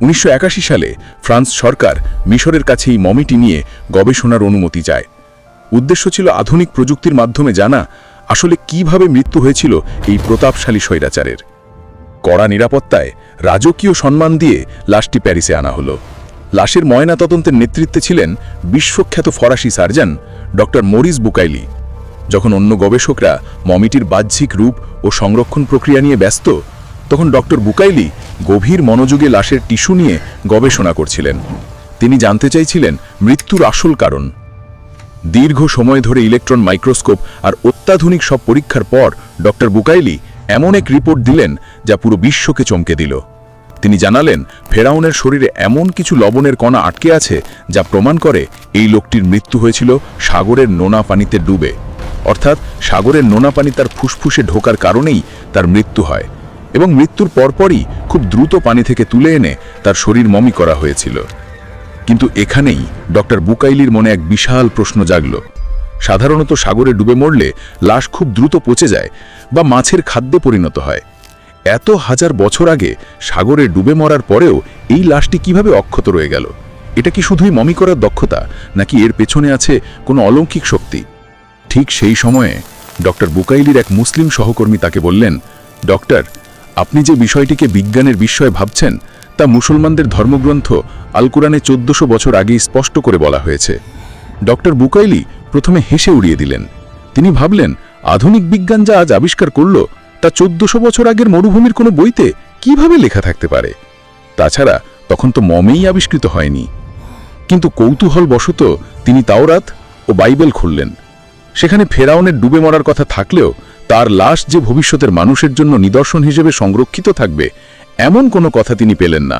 উনিশশো একাশি সালে ফ্রান্স সরকার মিশরের কাছে এই মমিটি নিয়ে গবেষণার অনুমতি চায়। উদ্দেশ্য ছিল আধুনিক প্রযুক্তির মাধ্যমে জানা আসলে কীভাবে মৃত্যু হয়েছিল এই প্রতাপশালী স্বৈরাচারের। কড়া নিরাপত্তায় রাজকীয় সম্মান দিয়ে লাশটি প্যারিসে আনা হলো। লাশের ময়নাতদন্তের নেতৃত্বে ছিলেন বিশ্বখ্যাত ফরাসি সার্জন ডক্টর মরিস বুকাইলি। যখন অন্য গবেষকরা মমিটির বাহ্যিক রূপ ও সংরক্ষণ প্রক্রিয়া নিয়ে ব্যস্ত তখন ডক্টর বুকাইলি গভীর মনোযোগে লাশের টিস্যু নিয়ে গবেষণা করছিলেন। তিনি জানতে চাইছিলেন মৃত্যুর আসল কারণ। দীর্ঘ সময় ধরে ইলেকট্রন মাইক্রোস্কোপ আর অত্যাধুনিক সব পরীক্ষার পর ডক্টর বুকাইলি এমন এক রিপোর্ট দিলেন যা পুরো বিশ্বকে চমকে দিল। তিনি জানালেন, ফেরাউনের শরীরে এমন কিছু লবণের কণা আটকে আছে যা প্রমাণ করে এই লোকটির মৃত্যু হয়েছিল সাগরের নোনা পানিতে ডুবে। অর্থাৎ সাগরের নোনা পানি তার ফুসফুসে ঢোকার কারণেই তার মৃত্যু হয়। এবং মৃত্যুর পরপরই খুব দ্রুত পানি থেকে তুলে এনে তার শরীর মমি করা হয়েছিল। কিন্তু এখানেই ডক্টর বুকাইলির মনে এক বিশাল প্রশ্ন জাগল। সাধারণত সাগরে ডুবে মরলে লাশ খুব দ্রুত পচে যায় বা মাছের খাদ্যে পরিণত হয়। এত হাজার বছর আগে সাগরে ডুবে মরার পরেও এই লাশটি কীভাবে অক্ষত রয়ে গেল? এটা কি শুধুই মমি করার দক্ষতা, নাকি এর পেছনে আছে কোনো অলৌকিক শক্তি? ঠিক সেই সময়ে ডক্টর বুকাইলির এক মুসলিম সহকর্মী তাকে বললেন, ডক্টর আপনি যে বিষয়টিকে বিজ্ঞানের বিস্ময় ভাবছেন, তা মুসলমানদের ধর্মগ্রন্থ আল কোরআনে চোদ্দশো বছর আগেই স্পষ্ট করে বলা হয়েছে। ডক্টর বুকাইলি প্রথমে হেসে উড়িয়ে দিলেন। তিনি ভাবলেন, আধুনিক বিজ্ঞান যা আজ আবিষ্কার করল, তা চোদ্দশো বছর আগের মরুভূমির কোনো বইতে কীভাবে লেখা থাকতে পারে? তাছাড়া, তখন তো মমেই আবিষ্কৃত হয়নি। কিন্তু কৌতূহল বশত তিনি তাওরাত ও বাইবেল খুললেন। সেখানে ফেরাউনের ডুবে মরার কথা থাকলেও তার লাশ যে ভবিষ্যতের মানুষের জন্য নিদর্শন হিসেবে সংরক্ষিত থাকবে, এমন কোনো কথা তিনি পেলেন না।